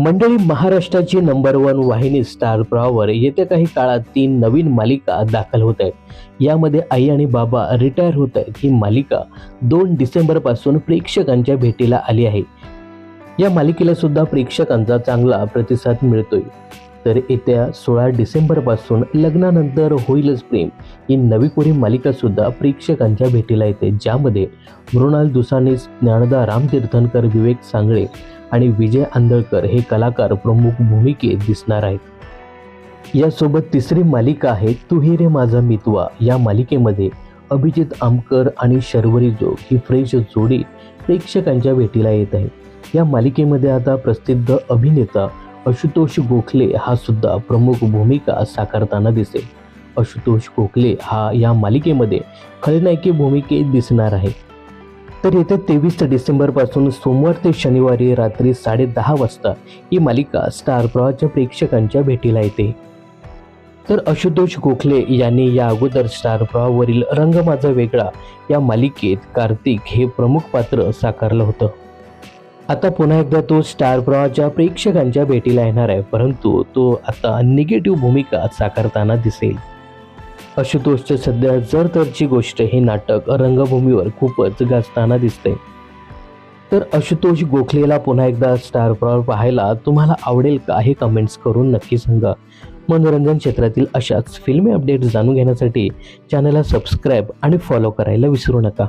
मंडळी महाराष्ट्राची number one वाहिनी स्टार प्रॉवर येत्या काही काळात तीन नवीन मालिका दाखल होत आहेत. यामध्ये आई आणि बाबा रिटायर होत आहेत. ही मालिका दोन डिसेंबरपासून प्रेक्षकांच्या भेटीला आली आहे. या मालिकेला सुद्धा प्रेक्षकांचा चांगला प्रतिसाद मिळतोय. तर येत्या सोळा डिसेंबरपासून लग्नानंतर होईलच प्रेम. ही नवी कोरी मालिका सुद्धा प्रेक्षकांच्या भेटीला येते ज्यामध्ये मृणाल दुसानीस ज्ञानदा रामतीर्थनकर विवेक सांगळे आणि विजय आंदळकर हे कलाकार प्रमुख भूमिकेत दिसणार आहेत. यासोबत तिसरी मालिका आहे तू हे रे माझा मितवा. या मालिकेमध्ये अभिजित आमकर आणि शर्वरी जोग ही फ्रेश जोडी प्रेक्षकांच्या भेटीला येत आहे या मालिकेमध्ये आता प्रसिद्ध अभिनेता आशुतोष गोखले हा सुद्धा प्रमुख भूमिका साकारताना दिसेल. आशुतोष गोखले हा या मालिकेमध्ये खलनायकी भूमिकेत दिसणार आहे. तर येत्या तेवीस डिसेंबरपासून सोमवार ते शनिवारी रात्री साडेदहा वाजता ही मालिका स्टार प्रवाहाच्या प्रेक्षकांच्या भेटीला येते. तर आशुतोष गोखले यांनी या अगोदर स्टार प्रवाहावरील रंग माझा वेगळा या मालिकेत कार्तिक हे प्रमुख पात्र साकारलं होतं. आता पुन्हा एकदा तो स्टार प्रवाहाच्या प्रेक्षकांच्या भेटीला येणार आहे परंतु तो आता निगेटिव्ह भूमिका साकारताना दिसेल. आशुतोषचं सध्या जर तरची गोष्ट हे नाटक रंगभूमीवर खूपच गाजताना दिसते तर आशुतोष गोखलेला पुन्हा एकदा स्टार प्रवाह पाहायला तुम्हाला आवडेल का हे कमेंट्स करून नक्की सांगा. मनोरंजन क्षेत्रातील अशाच फिल्मी अपडेट्स जाणून घेण्यासाठी चॅनलला सबस्क्राईब आणि फॉलो करायला विसरू नका.